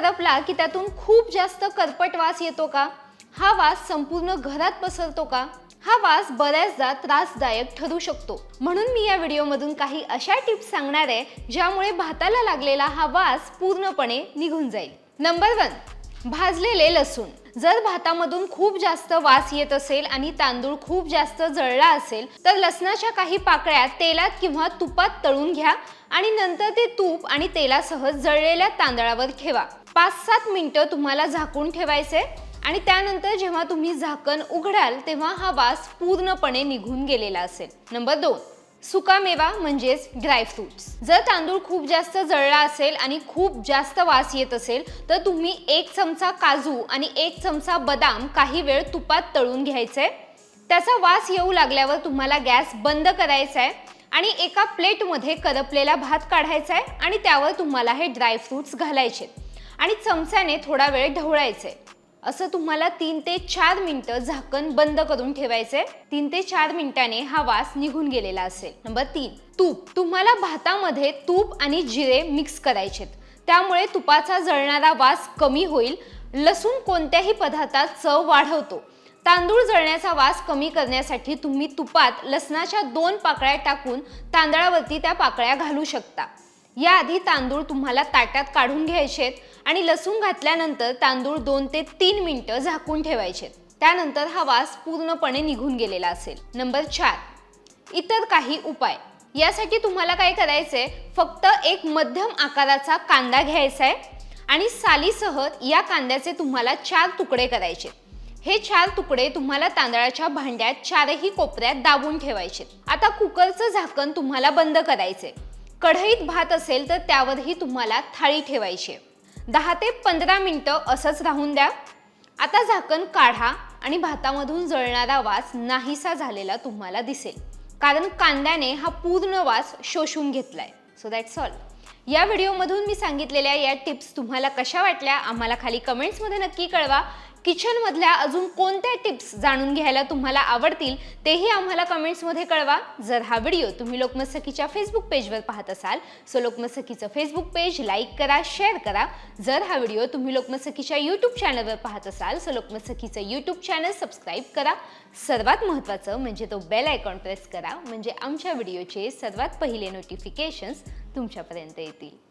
करपला की त्यातून खूप जास्त करपट वास येतो का? हा वास संपूर्ण घरात पसरतो का? हा वास बऱ्याचदा त्रासदायक ठरू शकतो. म्हणून मी या व्हिडिओमधून काही अशा टिप्स सांगणार आहे ज्यामुळे भाताला लागलेला हा वास पूर्णपणे निघून जाईल. नंबर वन भाजलेले लसूण. जर भातामधून खूप जास्त वास येत असेल आणि तांदूळ खूप जास्त जळला असेल तर लसणाच्या काही पाकळ्या तेलात किंवा तुपात तळून घ्या आणि नंतर ते तूप आणि तेलासह जळलेल्या तांदळावर ठेवा. पाच सात मिनटं तुम्हाला झाकून ठेवायचे आणि त्यानंतर जेव्हा तुम्ही झाकण उघडाल तेव्हा हा वास पूर्णपणे निघून गेलेला असेल. नंबर दोन सुकामेवा म्हणजेच ड्रायफ्रुट्स जर तांदूळ खूप जास्त जळला असेल आणि खूप जास्त वास येत असेल तर तुम्ही एक चमचा काजू आणि एक चमचा बदाम काही वेळ तुपात तळून घ्यायचे. त्याचा वास येऊ लागल्यावर तुम्हाला गॅस बंद करायचा आहे आणि एका प्लेटमध्ये करपलेला भात काढायचा आहे आणि त्यावर तुम्हाला हे ड्रायफ्रुट्स घालायचे आणि चमच्याने थोडा वेळ ढवळायचे. असं तुम्हाला तीन ते चार मिनिटं झाकण बंद करून ठेवायचे. तीन ते चार मिनिटाने हा वास निघून गेलेला असेल. नंबर तीन तूप. तुम्हाला भातामध्ये तूप आणि जिरे मिक्स करायचेत. त्यामुळे तुपाचा जळणारा वास कमी होईल. लसूण कोणत्याही पदार्थात चव वाढवतो. तांदूळ जळण्याचा वास कमी करण्यासाठी तुम्ही तुपात लसणाच्या दोन पाकळ्या टाकून तांदळावरती त्या पाकळ्या घालू शकता. याआधी तांदूळ तुम्हाला ताटात काढून घ्यायचेत आणि लसूण घातल्यानंतर तांदूळ दोन ते तीन मिनिटं झाकून ठेवायचे त्यानंतर हा वास पूर्णपणे निघून गेलेला असेल. नंबर चार. इतर काही उपाय. यासाठी तुम्हाला काय करायचंय? फक्त एक मध्यम आकाराचा कांदा घ्यायचा आहे आणि सालीसह या कांद्याचे तुम्हाला चार तुकडे करायचे हे चार तुकडे तुम्हाला तांदळाच्या भांड्यात चारही कोपऱ्यात दाबून ठेवायचे आता कुकरचं झाकण तुम्हाला बंद करायचे कढईत भात असेल तर त्यावरही तुम्हाला थाळी ठेवायची आहे. दहा ते पंधरा मिनटं असंच राहून द्या. आता झाकण काढा आणि भातामधून जळणारा वास नाहीसा झालेला तुम्हाला दिसेल. कारण कांद्याने हा पूर्ण वास शोषून घेतलाय. सो दॅट्स ऑल या व्हिडिओमधून मी सांगितलेल्या या टिप्स तुम्हाला कशा वाटल्या आम्हाला खाली कमेंट्समध्ये नक्की कळवा. किचनमधल्या अजून कोणत्या टिप्स जाणून घ्यायला तुम्हाला आवडतील तेही आम्हाला कमेंट्समध्ये कळवा. जर हा व्हिडिओ तुम्ही लोकमत सखीच्या फेसबुक पेजवर पाहत असाल सो लोकमत सखीचं फेसबुक पेज लाईक करा शेअर करा. जर हा व्हिडिओ तुम्ही लोकमत सखीच्या यूट्यूब चॅनलवर पाहत असाल सो लोकमत सखीचं यूट्यूब चॅनल सबस्क्राईब करा. सर्वात महत्त्वाचं म्हणजे तो बेल आयकॉन प्रेस करा म्हणजे आमच्या व्हिडिओचे सर्वात पहिले नोटिफिकेशन्स तुमच्यापर्यंत येतील.